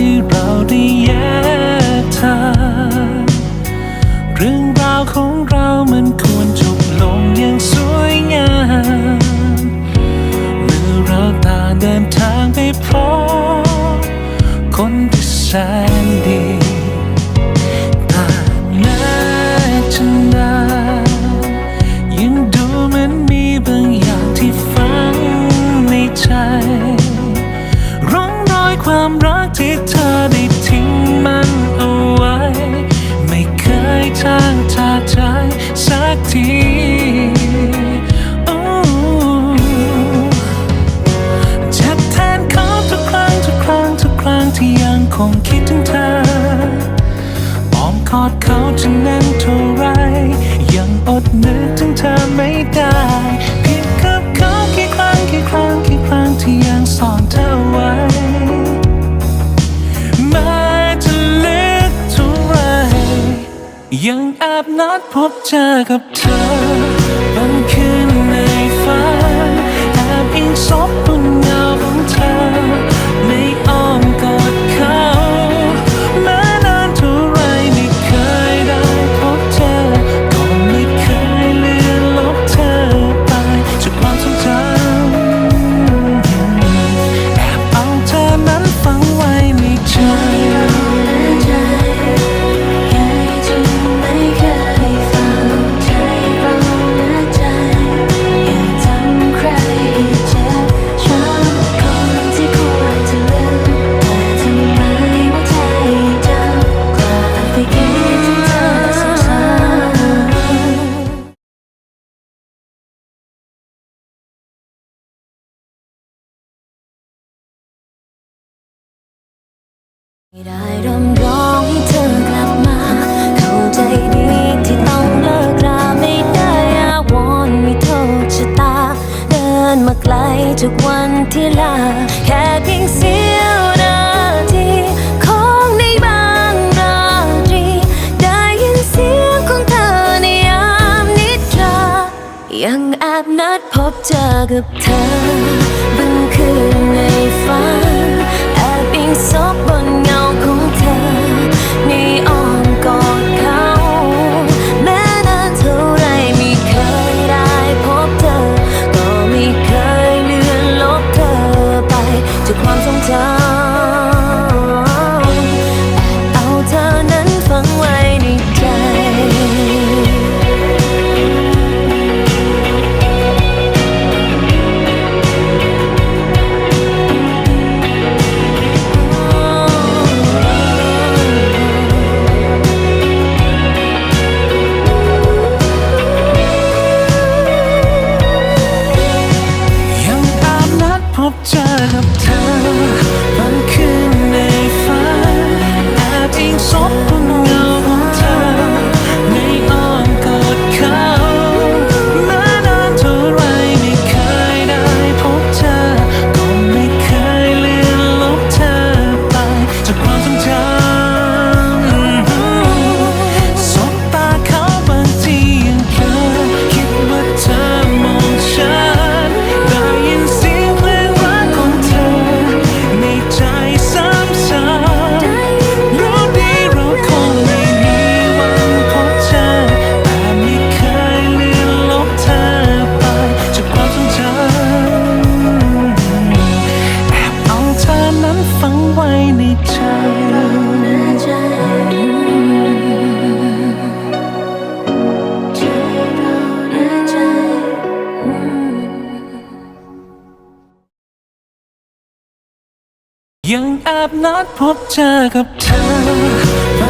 ที่เราได้แยกทางเรื่องราวของเรามันควรจบลงอย่างสวยงามเมื่อเราต่างเดินทางไปพบคนที่แสนดี คงคิดถึงเธออ้อมกอดเขาจะแน่นเท่าไร ยังอดนึกถึงเธอไม่ได้ผิดกับเขากี่ครั้งกี่ครั้งกี่ครั้งที่ยังซ่อนเธอไว้แม้จะลึกเท่าไร ยังแอบนัดพบเจอกับเธอบางคืนในฝันแอบอิงซบ ได้รำร้องให้เธอกลับมา เข้าใจดีที่ต้องเลิกราไม่ได้อาวรณ์ไม่โทษชะตา เดินมาไกลจากวันที่ลา แค่เพียงเสี้ยวนาทีของในบางราตรี ได้ยินเสียงของเธอในยามนิทรา ยังแอบนัดพบเจอกับเธอบางคืนในฝันแอบอิงซบ ยังแอบนัดพบเจอกับเธอ